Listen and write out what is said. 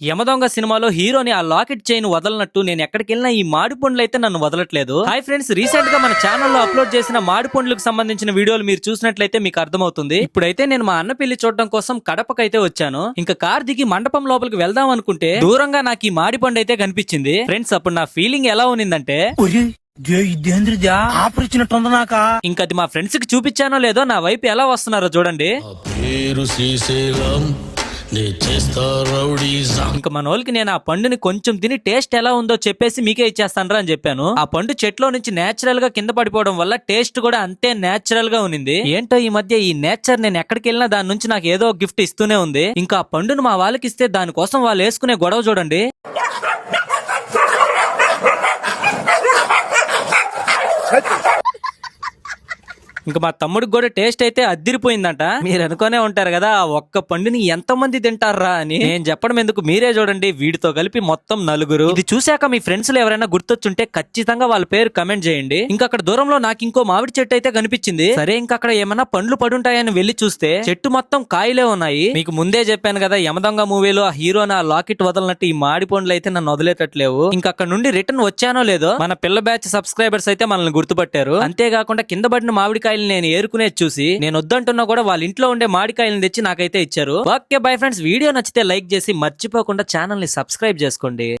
యమదొంగ సినిమాలో హీరోని ఆ లాకెట్ చైన్ వదలనట్టు నేను ఎక్కడికి వెళ్ళినా ఈ మాడి పండ్లు అయితే నన్ను వదలట్లేదు. హాయ్ ఫ్రెండ్స్ రీసెంట్గా మన ఛానల్లో అప్లోడ్ చేసిన మాడి పండ్లకు సంబంధించిన వీడియోలు మీరు చూసినట్లయితే మీకు అర్థమవుతుంది. ఇప్పుడైతే నేను మా అన్న పెళ్ళి చూడడం కోసం కడపకైతే వచ్చాను. ఇంకా కార్ దిగి మండపం లోపలికి వెళ్దాం అనుకుంటే దూరంగా నాకు ఈ మాడి పండు అయితే కనిపించింది. ఫ్రెండ్స్ అప్పుడు నా ఫీలింగ్ ఎలా ఉన్నిందంటే ఇంకా అది మా ఫ్రెండ్స్కి చూపించానో లేదో నా వైపు ఎలా వస్తున్నారో చూడండి. ఇంకా మన వాళ్ళకి నేను ఆ పండుని కొంచెం తిని టేస్ట్ ఎలా ఉందో చెప్పేసి మీకే ఇచ్చేస్తానరా అని చెప్పాను. ఆ పండు చెట్లో నుంచి నేచురల్గా కింద పడిపోవడం వల్ల టేస్ట్ కూడా అంతే నేచురల్గా ఉంది ఏంటో ఈ మధ్య ఈ నేచర్ నేను ఎక్కడికి వెళ్ళినా దాని నుంచి నాకు ఏదో గిఫ్ట్ ఇస్తూనే ఉంది. ఇంకా ఆ పండును మా వాళ్ళకి ఇస్తే దానికోసం వాళ్ళు వేసుకునే గొడవ చూడండి. ఇంకా మా తమ్ముడికి కూడా టేస్ట్ అయితే అద్దిరిపోయిందంట. మీరు అనుకునే ఉంటారు కదా ఆ ఒక్క పండుని ఎంత మంది తింటారా అని. నేను చెప్పడం ఎందుకు మీరే చూడండి వీడితో కలిపి మొత్తం నలుగురు. ఇది చూశాక మీ ఫ్రెండ్స్లో ఎవరైనా గుర్తొచ్చుంటే ఖచ్చితంగా వాళ్ళ పేరు కమెంట్ చేయండి. ఇంకా అక్కడ దూరంలో నాకు ఇంకో మామిడి చెట్టు అయితే కనిపించింది. సరే ఇంకా అక్కడ ఏమైనా పండ్లు పడుంటాయని వెళ్ళి చూస్తే చెట్టు మొత్తం కాయలే ఉన్నాయి. మీకు ముందే చెప్పాను కదా యమదొంగ మూవీలో ఆ హీరో నా లాకెట్ వదలనట్టు ఈ మాడి పండ్లు అయితే నన్ను వదిలేటట్లేవు. ఇంకా అక్కడ నుండి రిటర్న్ వచ్చానో లేదో మన పిల్ల బ్యాచ్ సబ్స్క్రైబర్స్ అయితే మనల్ని గుర్తుపట్టారు. అంతేకాకుండా కింద పడిన మామిడికాయ మామిడికాయలు నేను ఏరుకునేది చూసి నేను వద్దంటున్నా కూడా వాళ్ళ ఇంట్లో ఉండే మామిడికాయలను తెచ్చి నాకైతే ఇచ్చారు. ఓకే బై ఫ్రెండ్స్ వీడియో నచ్చితే లైక్ చేసి మర్చిపోకుండా ఛానల్ని సబ్స్క్రైబ్ చేసుకోండి.